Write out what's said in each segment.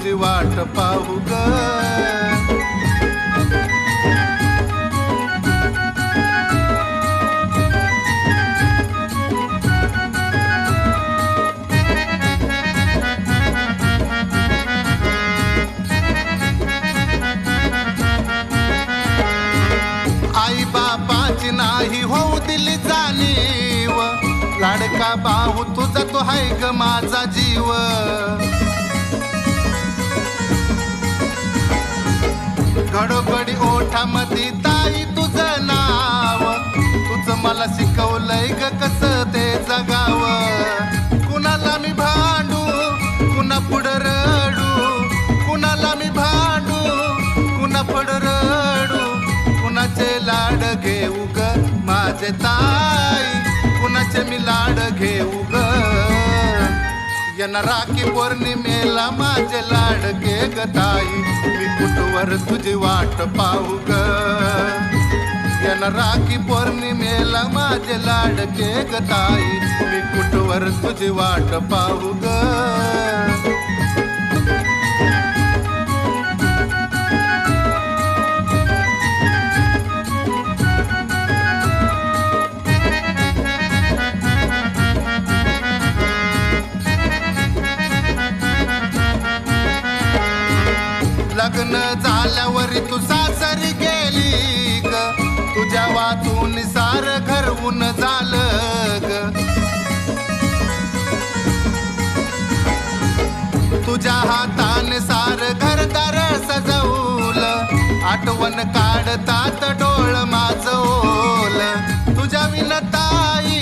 तुझी वाट पाहू ग. आई बापाची नाही होऊ दिली जाणीव. लाडका बाहू तुझा तो हाय ग माझा जीव. घडोघडी ओठामध्ये ताई तुझं नाव. तुझं मला शिकवलंय ग कस ते जगाव. कुणाला मी भांडू कुणा पुढं रडू. कुणाला मी भांडू कुणा पुढं रडू. कुणाचे लाड घेऊ ग माझे ताई? कुणाचे मी लाड घेऊ ग राखी पौर्णिमेला माझे लाडके ग ताई मी कुठवर तुझी वाट पाहू ग? यन राखी पौर्णिमेला माझे लाडके ग ताई मी कुठवर तुझी वाट पाहू ग? लग्न झाल्यावर तू सासरी गेली ग. तुझ्या वाचून सार घरवून झालं ग. तुझ्या हाताने सार घरदार सजवलं. आठवण काढतात डोळ माझोल तुझ्या विनताई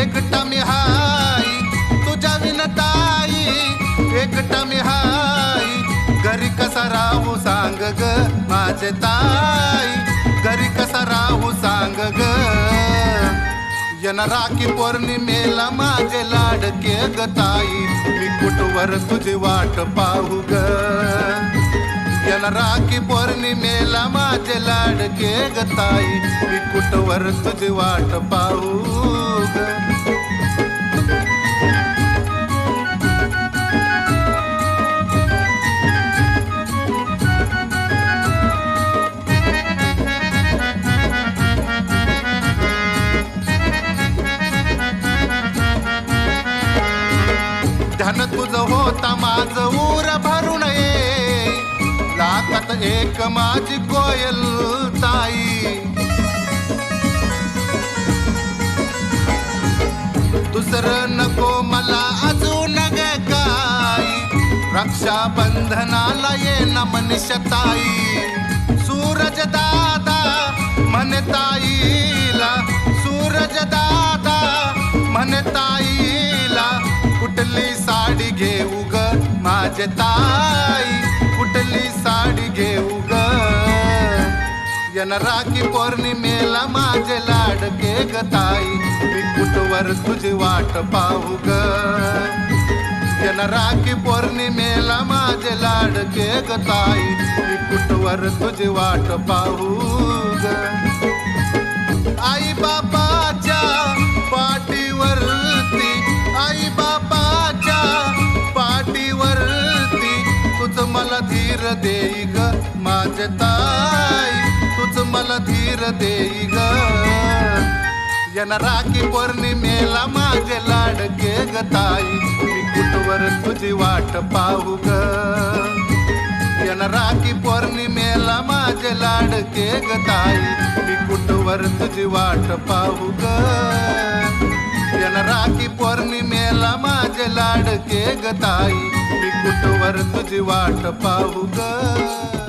एकटा मी हा माझे ताई घरी कसा राहू सांग ग? यन राखी पौर्णिमेला माझे लाडके ग ताई मी कुठवर तुझी वाट पाहू ग? यन राखी पौर्णिमेला माझे लाडके ग ताई मी कुठवर तुझी वाट पाहू धन तुझ होता माझ ऊर भरून ये. लाखात एक माझी कोयल ताई. दुसरं नको मला अजून ग काय रक्षा ये न माझे ताई कुठली साडी घेऊ ग? येणारा की पौर्णिमेला माझे लाडके ग ताई मी कुठवर तुझी वाट पाहू ग? येणारा की पौर्णिमेला माझे लाडके ग ताई मी कुठवर तुझी वाट पाहू ग? आई बापाच्या पाठी धीर देई ग माझे ताई. तूच मला धीर देई ग. यन राखी पौर्णिमेला माझे लाडके ग ताई. मी कुठवर तुझी वाट पाहू ग? यन राखी पौर्णिमेला माझे लाडके ग ताई. मी कुठवर तुझी वाट पाहू ग? के गताई मी कुठवर तुझी वाट पाहू ग?